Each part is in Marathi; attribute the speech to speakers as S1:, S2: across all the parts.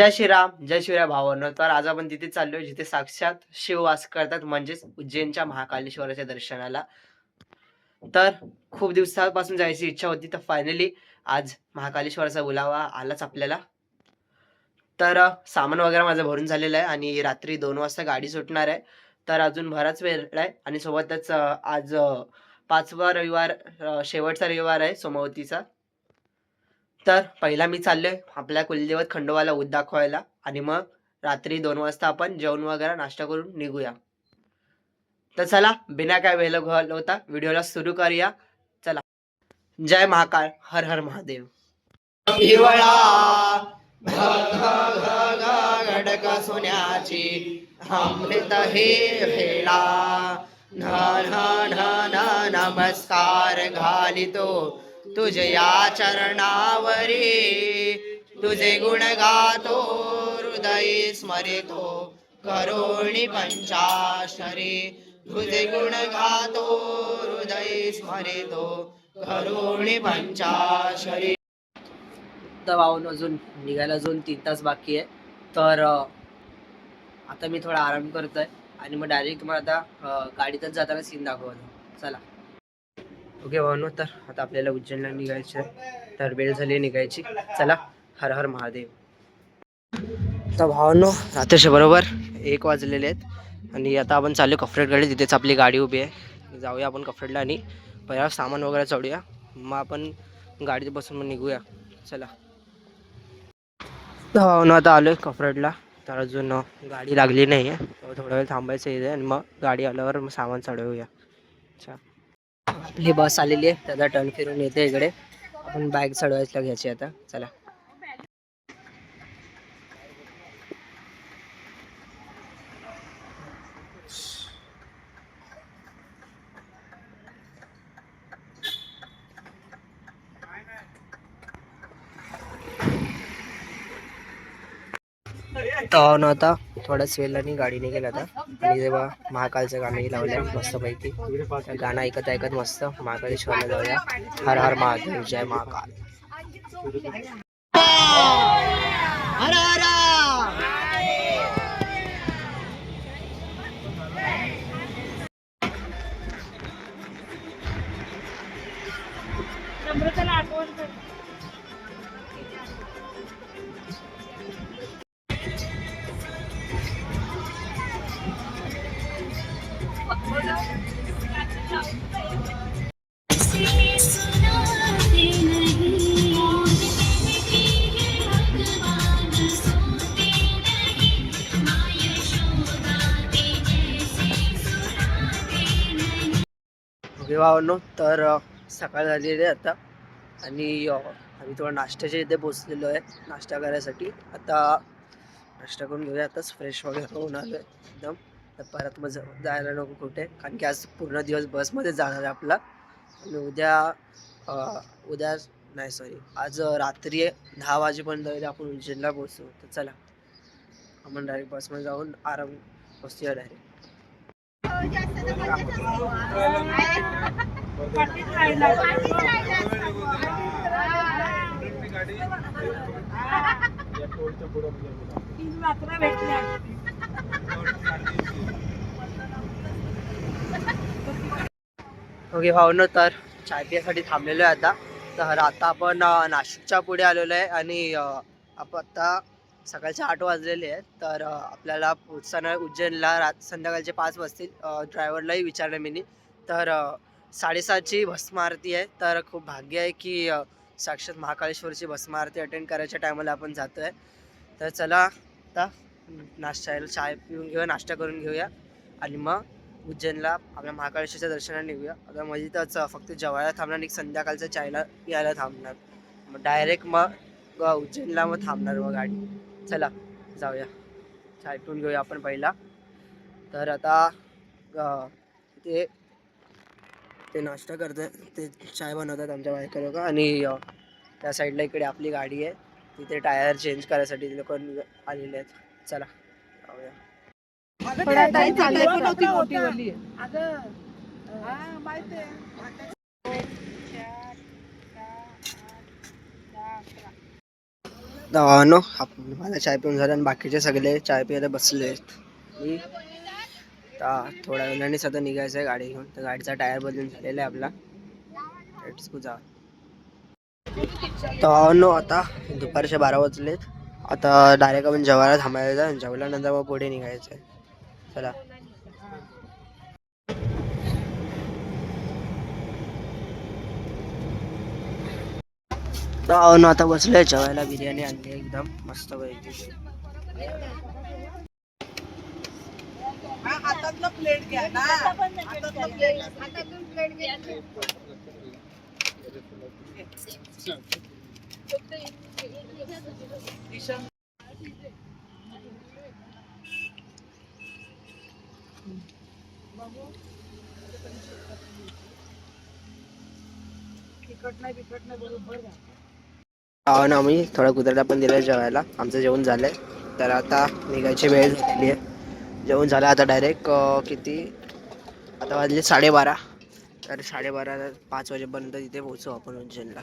S1: जय श्रीराम जय शिवराय भावांनो. तर आज आपण तिथे चाललोय जिथे साक्षात शिव वास करतात म्हणजेच उज्जैनच्या महाकालेश्वराच्या दर्शनाला. तर खूप दिवसापासून जायची इच्छा होती तर फायनली आज महाकालेश्वराचा बोलावा आलाच आपल्याला. तर सामान वगैरे माझं भरून झालेलं आहे आणि रात्री दोन वाजता गाडी सुटणार आहे. तर अजून बराच वेळ आहे आणि सोबतच आज पाचवा रविवार शेवटचा रविवार आहे सोमवतीचा. तर पहिला मी चाललोय आपल्या कुलदेवत खंडोबाला उद दाखवायला. आणि मग रात्री दोन वाजता आपण जेवण वगैरे नाश्ता करून निघूया. तर चला बिना काय वेळ घालवता व्हिडिओला सुरू करूया. चला. जय महाकाळ हर हर महादेव. घडक सोन्याची अमृत हे भेला नमस्कार घालितो. तुझया चरणावरी तुझे गुण गातो हृदय स्मरितो करोणी पंचाशरी तुझे गुण गातो हृदय स्मरितो करोणी पंचाशरी वाहून अजून निघायला अजून तीन तास बाकी आहे. तर आता मी थोडा आराम करतोय आणि मग डायरेक्ट तुम्हाला आता गाडीतच जाताना सीन दाखवतो. चला. ओके भावनो तर आता आपल्याला उज्जैनला निघायचं आहे. तर वेळ झाली निघायची. चला हर हर महादेव. तर भावनो रात्रीच्या बरोबर एक वाजलेले आहेत. आणि आता आपण चालू कफरेटकडे तिथेच आपली गाडी उभी आहे. जाऊया आपण कफरेटला आणि पहिला सामान वगैरे चढूया. मग आपण गाडीत बसून मग निघूया. चला. तर भावनो आता आलो आहे कफरेटला. तर अजून गाडी लागली नाही आहे थोडा वेळ थांबायचं इथे. आणि मग गाडी आल्यावर मग सामान चढवूया. अच्छा आपली बस आलेली आहे. त्याचा टर्न फिरून येते इकडे. आपण बॅग चढवायला घ्यायची आता. चला. तर न आता थोड्याच वेळाने गाडी निघेल आता. आणि जेव्हा महाकालचं गाणंही लावलंय मस्तपैकी. गाणं ऐकत ऐकत मस्त महाकालेश्वरला जाऊया. हर हर महादेव जय महाकाल. हर हर! ओके भावांनो तर सकाळ झालेली आहे आता. आणि आम्ही थोडा नाश्त्याच्या इथे पोचलेलो आहे नाश्ता करायसाठी. आता नाश्ता करून घेऊया आताच फ्रेश वगैरे होऊन आलो आहे एकदम. तर परत मग जायला नको कुठे. कारण की आज पूर्ण दिवस बसमध्ये जाणार आहे आपला. आणि उद्या उद्या नाही सॉरी आज रात्री दहा वाजेपर्यंत आपण उज्जैनला पोहोचू. तर चला आपण डायरेक्ट बसमध्ये जाऊन आराम बसूया डायरेक्ट ओके हो भावनो तर चाय पिण्यासाठी थांबलेलो आहे आता. तर आता आपण नाशिकच्या पुढे आलेलो आहे आणि आपण आता सकाळचे आठ वाजलेले आहेत तर आपल्याला पोचताना उज्जैनला रात संध्याकाळचे पाच वाजतील. ड्रायव्हरलाही विचारलं मी तर साडेसातची भस्म आरती आहे. तर खूप भाग्य आहे की साक्षात महाकाळेश्वरची भस्म आरती अटेंड करायच्या टायमाला आपण जातो आहे तर चला आता नाश्ता चाय पिऊन घेऊया नाश्ता करून घेऊया. आणि मग उज्जैनला आपल्या महाकाळेश्वरच्या दर्शनाला निघूया. आता मजेतच फक्त जेवायला थांबणार आणि संध्याकाळचं चायला प्यायला थांबणार. मग डायरेक्ट मग उज्जैनला मग थांबणार मग गाडी. चला जाऊया. चाय पिऊन घेऊया आपण पहिला. तर आता ते ते नाश्ता करतोय. ते चाय बनवतात आमच्या बायका लोक आणि त्या साईडला इकडे आपली गाडी आहे. तिथे टायर चेंज करायसाठी लोक आलेले आहेत. चला जाऊया.
S2: थोडा टाइम चालले होती. मोठी नो
S1: भावानो आप- मला चाय पिऊन झालं आणि बाकीचे सगळे चाय प्यायला बसले आहेत. मी आता थोड्या वेळाने सध्या निघायचं आहे गाडी घेऊन. तर गाडीचा टायर बदलून झालेला आहे आपला. Let's go जा तर नो आता दुपारचे बारा वाजलेत. आता डायरेक्ट आपण जेवायला थांबायचं आणि जेवल्यानंतर मग पुढे निघायचं आहे. चला. तर ना आता बसलोय जेवायला बिर्याणी आणली एकदम मस्त पैकी. तिखट नाही बिकट नाही बरोबर भावानं आम्ही थोडा कुत्र्याला पण दिलं जेवायला. आमचं जेवण झालंय. तर आता निघायची वेळ झालेली आहे. जेवण झालं आता डायरेक्ट किती? आता वाजले साडेबारा. तर साडेबारा पाच वाजेपर्यंत तिथे पोहोचू आपण उज्जैनला.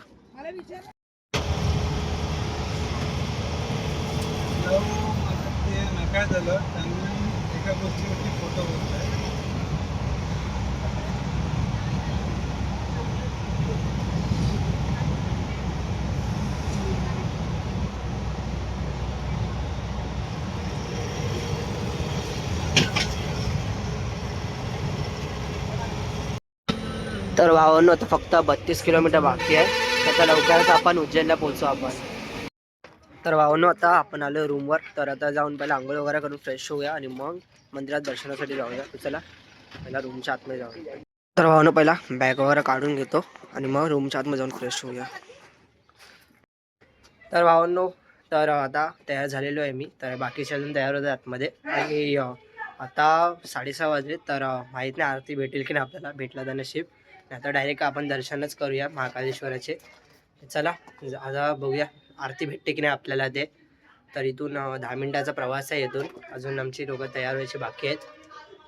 S3: काय झालं. त्यांनी एका गोष्टीवरती फोटो बोलताय
S1: तर भावांनो आता फक्त बत्तीस किलोमीटर बाकी आहे. त्याचा आता लवकरच आपण उज्जैनला पोहोचू आपण. तर भावांनो आता आपण आलो रूमवर. तर आता जाऊन पहिला आंघोळ वगैरे करून फ्रेश होऊया आणि मग मंदिरात दर्शनासाठी जाऊया. चला पहिला रूमच्या आतमध्ये जाऊया. तर भावांनो पहिला बॅग वगैरे काढून घेतो आणि मग रूमच्या आतमध्ये जाऊन फ्रेश होऊया. तर भावांनो तर आता तयार झालेलो आहे मी. तर बाकीचे अजून तयार होते आतमध्ये. आणि आता साडेसहा वाजले तर माहीत नाही आरती भेटेल की नाही आपल्याला. भेटला त्यांना नशीब. नाही तर डायरेक्ट आपण दर्शनच करूया महाकालेश्वराचे. चला आता बघूया. आरती भेटते की नाही आपल्याला ते? तर इथून दहा मिनिटाचा प्रवास आहे इथून. अजून आमची लोकं तयार व्हायची बाकी आहेत.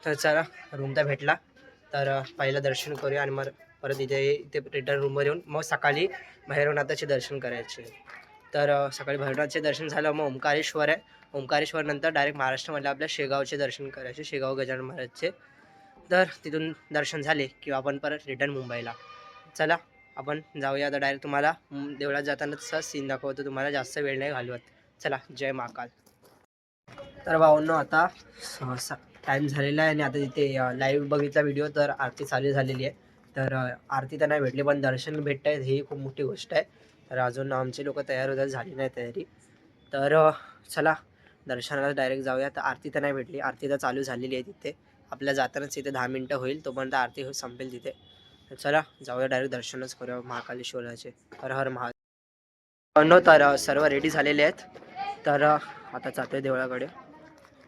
S1: तर चला रूम तर भेटला. तर पहिलं दर्शन करूया आणि मग परत इथे इथे रिटर्न रूमवर येऊन. मग सकाळी भैरवनाथाचे दर्शन करायचे. तर सकाळी भैरवनाथचे दर्शन झालं मग ओंकारेश्वर आहे. ओंकारेश्वरनंतर डायरेक्ट महाराष्ट्रामधल्या आपल्या शेगावचे दर्शन करायचे. शेगाव गजानन महाराजचे. तर तिथून दर्शन झाले किंवा आपण परत रिटर्न मुंबईला. चला आपण जाऊया आता डायरेक्ट तुम्हाला. देवळात जाताना तसा सीन दाखवतो. तुम्हाला जास्त वेळ नाही घालवत. चला जय महाकाल तर भावांनो आता टाईम झालेला आहे आणि आता तिथे लाईव्ह बघितला व्हिडिओ तर आरती चालू झालेली आहे. तर आरती तर नाही भेटली पण दर्शन भेटत आहे ही खूप मोठी गोष्ट आहे. तर अजून आमचे लोक तयार होतात झाली नाही तयारी. तर चला दर्शनाला डायरेक्ट जाऊया. तर आरती तर नाही भेटली. आरती तर चालू झालेली आहे तिथे. आपल्या जातानाच तिथे दहा मिनटं होईल तोपर्यंत आरती हो- संपेल तिथे. चला जाऊया डायरेक्ट दर्शनच करूया महाकालेश्वराचे. हर हर महादेव. नो तर सर्व रेडी झालेले आहेत. तर आता जातोय देवळाकडे.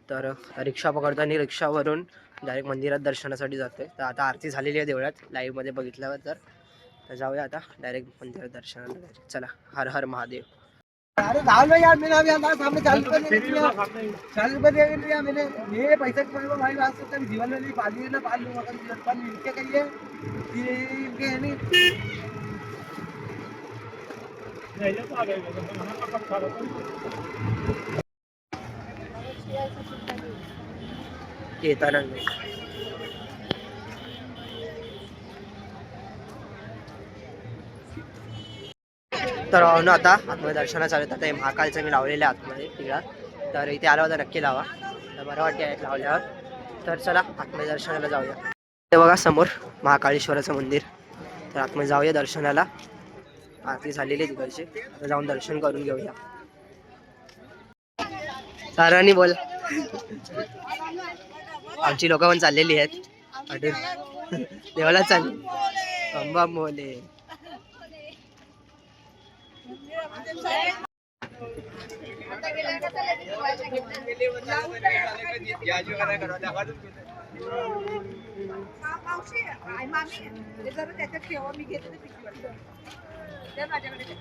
S1: तर रिक्षा पकडतो आणि रिक्षावरून डायरेक्ट मंदिरात दर्शनासाठी जातोय. तर आता आरती झालेली आहे देवळात लाईव्हमध्ये बघितल्यावर तर. जाऊया आता डायरेक्ट मंदिरात दर्शनाला. चला हर हर महादेव.
S3: अरे दाल में यार मैंने अभी अंदाज सामने चालीस रुपए दे दिया चालीस रुपए दे दिया मैंने ये पैसे के मेरे भाई आज तक जीवन में नहीं पाली है ना पाल लूँगा कभी जीवन पर इनके कहिए ये इनके है नहीं।
S1: येताना नाही। तर अहो ना आता आतमध्ये दर्शना चालू आहेत. आता हे महाकालचं मी लावलेलं आहे आतमध्ये तिला तर इथे आला होता नक्की लावा. तर बरं वाटते लावल्यावर. तर चला आतमध्ये दर्शनाला जाऊया. ते बघा समोर महाकाळेश्वराचं मंदिर. तर आतमध्ये जाऊया दर्शनाला. आरती झालेली आहे तिकडची. आता जाऊन दर्शन करून घेऊया. सारांनी बोल. आमची लोक पण चाललेली आहेत. देवाला चाल अंबा मोले
S4: मावशी आई मामी ते जरा त्याच्यात ठेवा मी घेते ते माझ्याकडे दे.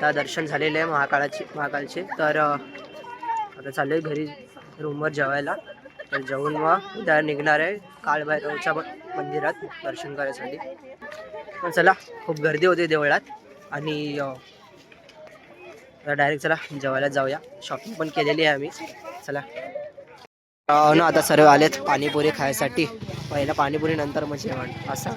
S1: आता दर्शन झालेले आहे महाकाळाचे महाकालचे तर आता चालू आहे घरी रूमवर जेवायला. तर जेवून मग उद्या निघणार आहे काळभैरवच्या मंदिरात दर्शन करायसाठी. पण चला खूप गर्दी होती देवळात. आणि डायरेक्ट चला जेवायला जाऊया. शॉपिंग पण केलेली आहे आम्ही. चला. ना आता सर्व आलेत पाणीपुरी खायसाठी. पहिला पाणीपुरी नंतर मग जेवण. असं.